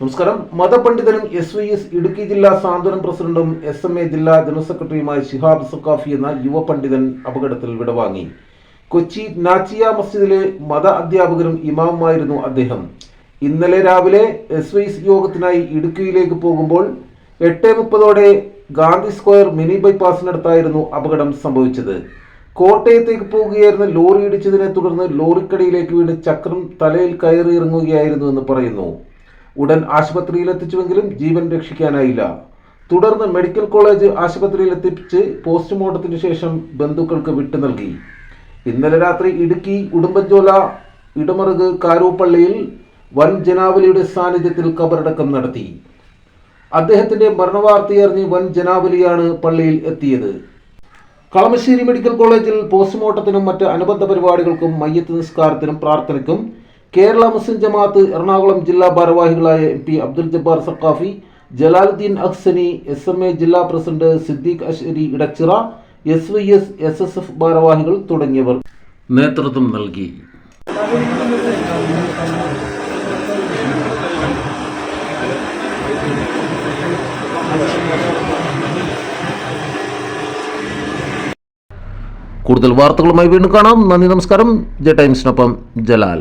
നമസ്കാരം. മതപണ്ഡിതനും S V S Idukki ജില്ലാ സാന്ത്വനം പ്രസിഡന്റും എസ് എം എ ജില്ലാ ജനറൽ സെക്രട്ടറിയുമായ ഷിഹാബ് സുക്കാഫി എന്ന യുവ പണ്ഡിതൻ അപകടത്തിൽ വിടവാങ്ങി. കൊച്ചി നാച്ചിയ മസ്ജിദിലെ മത അധ്യാപകരും ഇമാമുമായിരുന്നു അദ്ദേഹം. ഇന്നലെ രാവിലെ എസ് വൈ എസ് യോഗത്തിനായി ഇടുക്കിയിലേക്ക് പോകുമ്പോൾ എട്ട് മുപ്പതോടെ ഗാന്ധി സ്ക്വയർ മിനി ബൈപ്പാസിനടുത്തായിരുന്നു അപകടം സംഭവിച്ചത്. കോട്ടയത്തേക്ക് പോവുകയായിരുന്ന ലോറി ഇടിച്ചതിനെ തുടർന്ന് ലോറിക്കടിയിലേക്ക് വീണ് ചക്രം തലയിൽ കയറി ഇറങ്ങുകയായിരുന്നു എന്ന് പറയുന്നു. ഉടൻ ആശുപത്രിയിൽ എത്തിച്ചുവെങ്കിലും ജീവൻ രക്ഷിക്കാനായില്ല. തുടർന്ന് മെഡിക്കൽ കോളേജ് ആശുപത്രിയിൽ എത്തിച്ച് പോസ്റ്റ്മോർട്ടത്തിന് ശേഷം ബന്ധുക്കൾക്ക് വിട്ടു നൽകി. ഇന്നലെ രാത്രി ഇടുക്കി ഉടുമ്പൻചോല ഇടമറുക് കാരൂപ്പള്ളിയിൽ വൻ ജനാവലിയുടെ സാന്നിധ്യത്തിൽ കബറടക്കം നടത്തി. അദ്ദേഹത്തിന്റെ മരണവാർത്തയറിഞ്ഞ് വൻ ജനാവലിയാണ് പള്ളിയിൽ എത്തിയത്. കളമശ്ശേരി മെഡിക്കൽ കോളേജിൽ പോസ്റ്റ്മോർട്ടത്തിനും മറ്റ് അനുബന്ധ പരിപാടികൾക്കും മയ്യത്ത് നിസ്കാരത്തിനും പ്രാർത്ഥനയ്ക്കും കേരള മുസ്ലിം ജമാഅത്ത് എറണാകുളം ജില്ലാ ഭാരവാഹികളായ M P Abdul Jabbar Saquafi Jalaluddeen Ahsani S M A ജില്ലാ president Siddique Ashari Edachira S Y S S S F ഭാരവാഹികൾ തുടങ്ങിയവർ. നേതൃത്വം നൽകി. കൂടുതൽ വാർത്തകളുമായി വീണ്ടും കാണാം. നന്ദി നമസ്കാരം. ജെ ടൈംസിനൊപ്പം ജലാൽ.